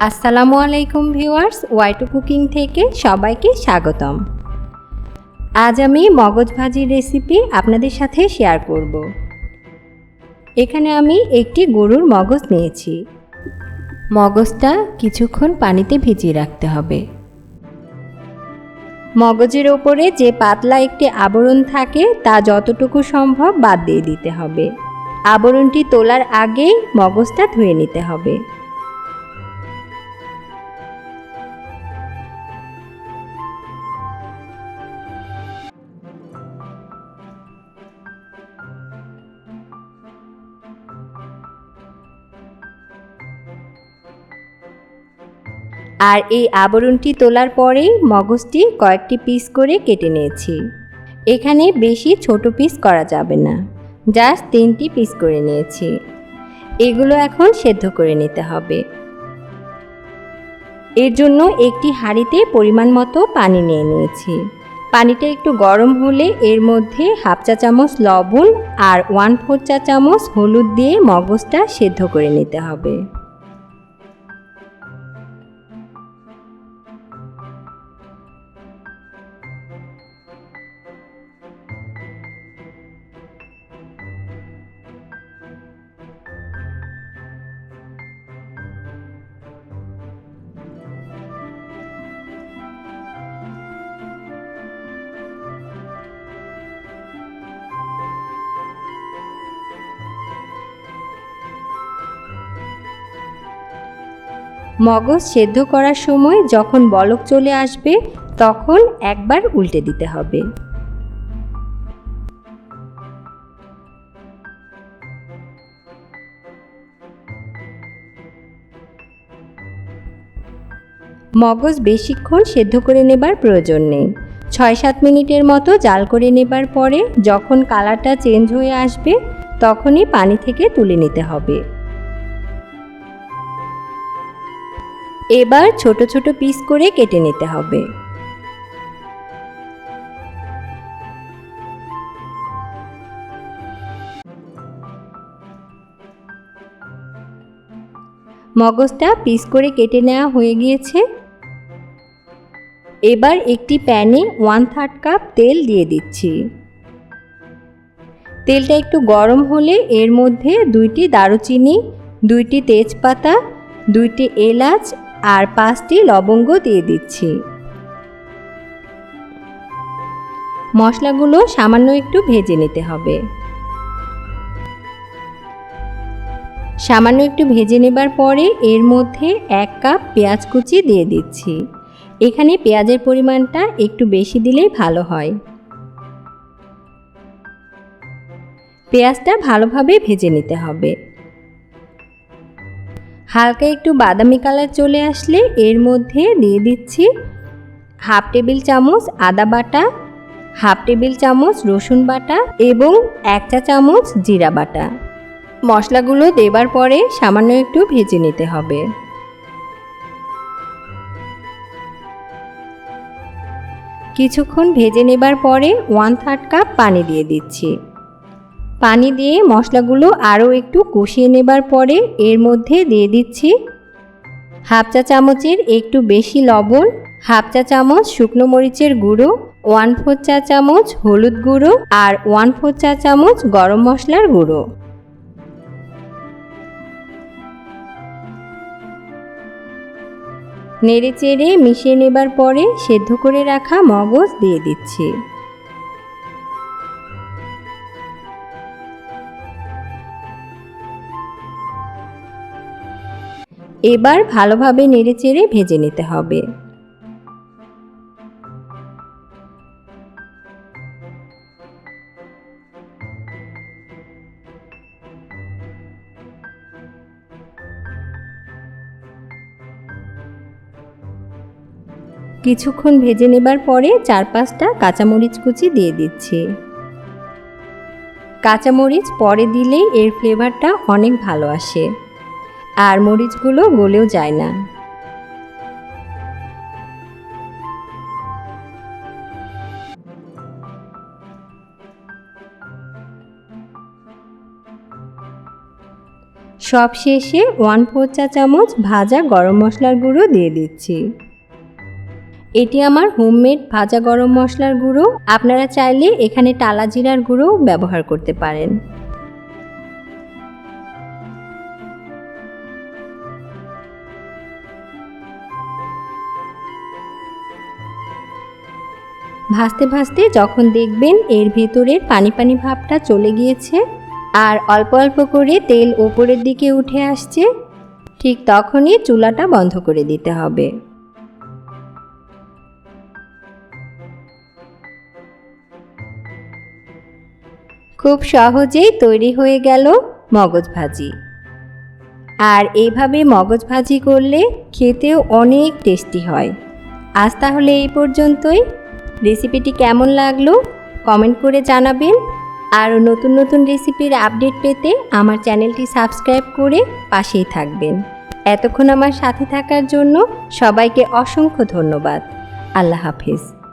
আসসালামু আলাইকুম viewers ওয়াইটু cooking থেকে সবাইকে স্বাগতম। আজ আমি মগজ ভাজির রেসিপি আপনাদের সাথে শেয়ার করব। এখানে আমি একটি গরুর মগজ নিয়েছি। মগজটা কিছুক্ষণ পানিতে ভিজিয়ে রাখতে হবে। মগজের ওপরে যে পাতলা একটি আবরণ থাকে, তা যতটুকু সম্ভব বাদ দিয়ে দিতে হবে। আবরণটি তোলার আগেই মগজটা ধুয়ে নিতে হবে। আর এই আবরণটি তোলার পরেই মগজটি কয়েকটি পিস করে কেটে নিয়েছি। এখানে বেশি ছোট পিস করা যাবে না। জাস্ট তিনটি পিস করে নিয়েছি। এগুলো এখন সেদ্ধ করে নিতে হবে। এর জন্য একটি হাঁড়িতে পরিমাণ মতো পানি নিয়ে নিয়েছি। পানিটা একটু গরম হলে এর মধ্যে হাফ চা চামচ লবণ আর ওয়ান ফোর চা চামচ হলুদ দিয়ে মগজটা সেদ্ধ করে নিতে হবে। মগজ সেদ্ধ করার সময় যখন বলক চলে আসবে, তখন একবার উল্টে দিতে হবে। মগজ বেশিক্ষণ সেদ্ধ করে নেবার প্রয়োজন নেই। ছয় সাত মিনিটের মতো জাল করে নেবার পরে যখন কালারটা চেঞ্জ হয়ে আসবে, তখনই পানি থেকে তুলে নিতে হবে। এবার ছোট ছোট পিস করে কেটে নিতে হবে। মগজটা পিস করে কেটে নেওয়া হয়ে গিয়েছে। এবার একটি প্যানে ওয়ান থার্ড কাপ তেল দিয়ে দিচ্ছি। তেলটা একটু গরম হলে এর মধ্যে দুইটি দারুচিনি, দুইটি তেজপাতা, দুইটি এলাচ আর পাঁচটি লবঙ্গ দিয়ে দিচ্ছি। মশলাগুলো সামান্য একটু ভেজে নিতে হবে। সামান্য একটু ভেজে নেবার পরে এর মধ্যে এক কাপ পেঁয়াজ কুচি দিয়ে দিচ্ছি। এখানে পেঁয়াজের পরিমাণটা একটু বেশি দিলেই ভালো হয়। পেঁয়াজটা ভালোভাবে ভেজে নিতে হবে। হালকা একটু বাদামি কালার চলে আসলে এর মধ্যে দিয়ে দিচ্ছি হাফ টেবিল চামচ আদা বাটা, হাফ টেবিল চামচ রসুন বাটা এবং এক চা চামচ জিরা বাটা। মশলাগুলো দেবার পরে সামান্য একটু ভেজে নিতে হবে। কিছুক্ষণ ভেজে নেবার পরে ওয়ান থার্ড কাপ পানি দিয়ে দিচ্ছি। পানি দিয়ে মশলাগুলো আরও একটু কষিয়ে নেবার পরে এর মধ্যে দিয়ে দিচ্ছি হাফ চা চামচের একটু বেশি লবণ, হাফ চা চামচ শুকনো মরিচের গুঁড়ো, ওয়ান ফোর চা চামচ হলুদ গুঁড়ো আর ওয়ান ফোর চা চামচ গরম মশলার গুঁড়ো। নেড়ে চেড়ে মিশিয়ে নেবার পরে সেদ্ধ করে রাখা মগজ দিয়ে দিচ্ছি। এবার ভালোভাবে নেড়েচেড়ে ভেজে নিতে হবে। কিছুক্ষণ ভেজে নেবার পরে চার পাঁচটা কাঁচামরিচ কুচি দিয়ে দিচ্ছি। কাঁচামরিচ পরে দিলে এর ফ্লেভারটা অনেক ভালো আসে। আর মরিচগুলো গলেও যায় না। সব শেষে ওয়ান ফোর চা চামচ ভাজা গরম মশলার গুঁড়ো দিয়ে দিচ্ছি। এটি আমার হোমমেড ভাজা গরম মশলার গুঁড়ো। আপনারা চাইলে এখানে টালা জিরার গুঁড়ো ব্যবহার করতে পারেন। ভাজতে ভাজতে যখন দেখবেন এর ভেতরের পানি পানি ভাবটা চলে গিয়েছে আর অল্প অল্প করে তেল ওপরের দিকে উঠে আসছে, ঠিক তখনই চুলাটা বন্ধ করে দিতে হবে। খুব সহজেই তৈরি হয়ে গেল মগজ ভাজি। আর এইভাবে মগজ ভাজি করলে খেতেও অনেক টেস্টি হয়। আজ তাহলে এই পর্যন্তই। রেসিপিটি কেমন লাগল কমেন্ট করে জানাবেন। আরও নতুন নতুন রেসিপির আপডেট পেতে আমার চ্যানেলটি সাবস্ক্রাইব করে পাশেই থাকবেন। এতক্ষণ আমার সাথে থাকার জন্য সবাইকে অসংখ্য ধন্যবাদ। আল্লাহ হাফিজ।